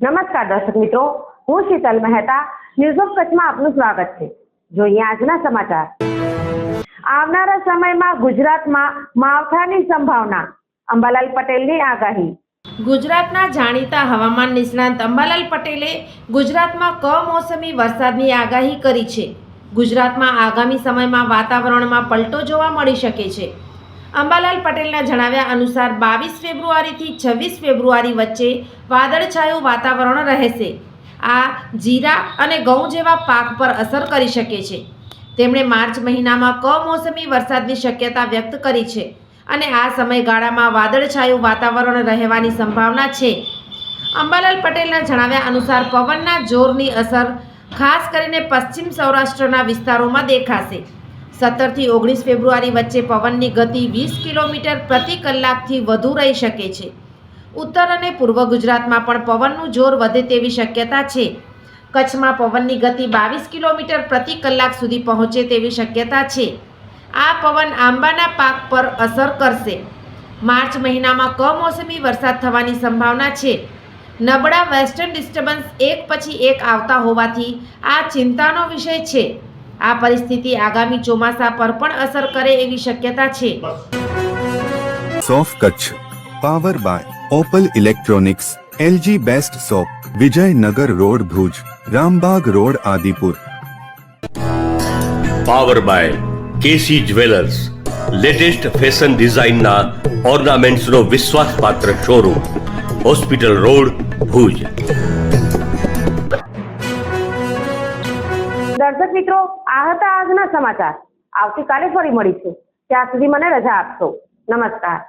નમસ્કાર દર્શક મિત્રો, હું શીતલ મહેતા ન્યૂઝ ઓફ કચ્છમાં આપનું સ્વાગત છે. જોઈએ આજના સમાચાર. આવનારા સમયમાં ગુજરાતમાં માવઠાની સંભાવના. અંબાલાલ પટેલની આગાહી. ગુજરાતના જાણીતા હવામાન નિષ્ણાંત અંબાલાલ પટેલે ગુજરાતમાં કમોસમી વરસાદની આગાહી કરી છે. ગુજરાતમાં આગામી સમયમાં વાતાવરણમાં પલટો જોવા મળી શકે છે. અંબાલાલ પટેલના જણાવ્યા અનુસાર બાવીસ ફેબ્રુઆરીથી છવ્વીસ ફેબ્રુઆરી વચ્ચે વાદળછાયું વાતાવરણ રહેશે. આ જીરા અને ઘઉં જેવા પાક પર અસર કરી શકે છે. તેમણે માર્ચ મહિનામાં કમોસમી વરસાદની શક્યતા વ્યક્ત કરી છે અને આ સમયગાળામાં વાદળછાયું વાતાવરણ રહેવાની સંભાવના છે. અંબાલાલ પટેલના જણાવ્યા અનુસાર પવનના જોરની અસર ખાસ કરીને પશ્ચિમ સૌરાષ્ટ્રના વિસ્તારોમાં દેખાશે. સત્તરથી ઓગણીસ ફેબ્રુઆરી વચ્ચે પવનની ગતિ વીસ કિલોમીટર પ્રતિ કલાકથી વધુ રહી શકે છે. ઉત્તર અને પૂર્વ ગુજરાતમાં પણ પવનનું જોર વધે તેવી શક્યતા છે. કચ્છમાં પવનની ગતિ બાવીસ કિલોમીટર પ્રતિ કલાક સુધી પહોંચે તેવી શક્યતા છે. આ પવન આંબાના પાક પર અસર કરશે. માર્ચ મહિનામાં કમોસમી વરસાદ થવાની સંભાવના છે. નબળા વેસ્ટર્ન ડિસ્ટર્બન્સ એક પછી એક આવતા હોવાથી આ ચિંતાનો વિષય છે. આ પરિસ્થિતિ આગામી ચોમાસા પર પણ અસર કરે એવી શક્યતા છે. સોફ Kutch power by Opal electronics LG best shop Vijaynagar road Bhuj Rambag road Adipur. Power by KC jewellers latest fashion ડિઝાઇનના ઓર્નામેન્ટ્સનો વિશ્વાસપાત્ર શોરૂમ હોસ્પિટલ રોડ ભુજ. દર્શક મિત્રો આ હતા આજના સમાચાર આવતીકાલે ફરી મળીશું ત્યાં સુધી મને રજા આપશો નમસ્કાર